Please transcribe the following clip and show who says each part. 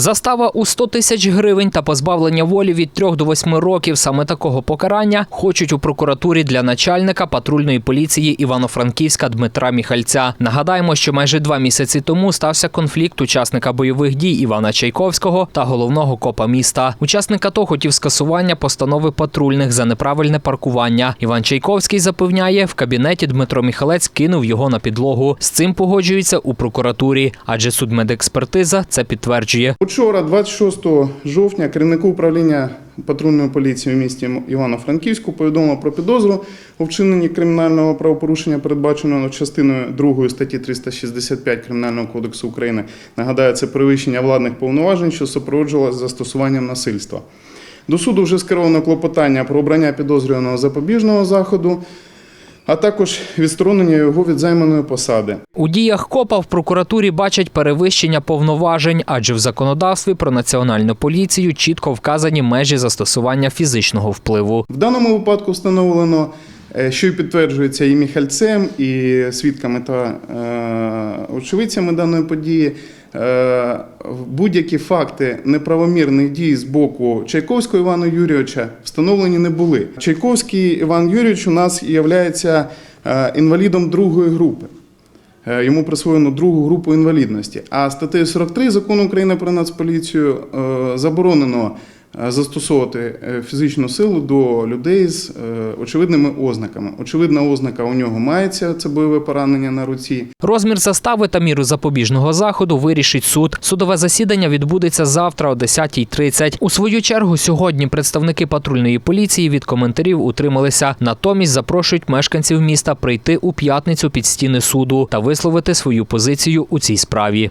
Speaker 1: Застава у 100 тисяч гривень та позбавлення волі від 3 до 8 років. Саме такого покарання хочуть у прокуратурі для начальника патрульної поліції Івано-Франківська Дмитра Міхальця. Нагадаємо, що майже два місяці тому стався конфлікт учасника бойових дій Івана Чайковського та головного копа міста. Учасник АТО хотів скасування постанови патрульних за неправильне паркування. Іван Чайковський запевняє, в кабінеті Дмитро Міхалець кинув його на підлогу. З цим погоджується у прокуратурі, адже судмедекспертиза це підтверджує.
Speaker 2: Учора, 26 жовтня, керівнику управління патрульної поліції у місті Івано-Франківську повідомило про підозру у вчиненні кримінального правопорушення, передбаченого частиною 2 статті 365 Кримінального кодексу України. Нагадаю, це перевищення владних повноважень, що супроводжувалося застосуванням насильства. До суду вже скеровано клопотання про обрання підозрюваного запобіжного заходу, а також відсторонення його від займаної посади.
Speaker 1: У діях копа в прокуратурі бачать перевищення повноважень, адже в законодавстві про національну поліцію чітко вказані межі застосування фізичного впливу.
Speaker 2: В даному випадку встановлено, е, що й підтверджується і Міхальцем, і свідками та е, очевидцями даної події. Е, Будь-які факти неправомірних дій з боку Чайковського Івана Юрійовича встановлені не були. Чайковський Іван Юрійович у нас є інвалідом другої групи. Е, Йому присвоєно другу групу інвалідності. А статтею 43 закону України про нацполіцію е, заборонено е, застосовувати е, фізичну силу до людей з е, очевидними ознаками. Очевидна ознака у нього мається це бойове поранення на руці.
Speaker 1: Розмір застави та міру запобіжного заходу вирішить суд. Судове засідання відбудеться завтра о 10.30. У свою чергу сьогодні представники патрульної поліції від коментарів утрималися. Натомість запрошують мешканців міста прийти у п'ятницю під стіни суду та висловити свою позицію у цій справі.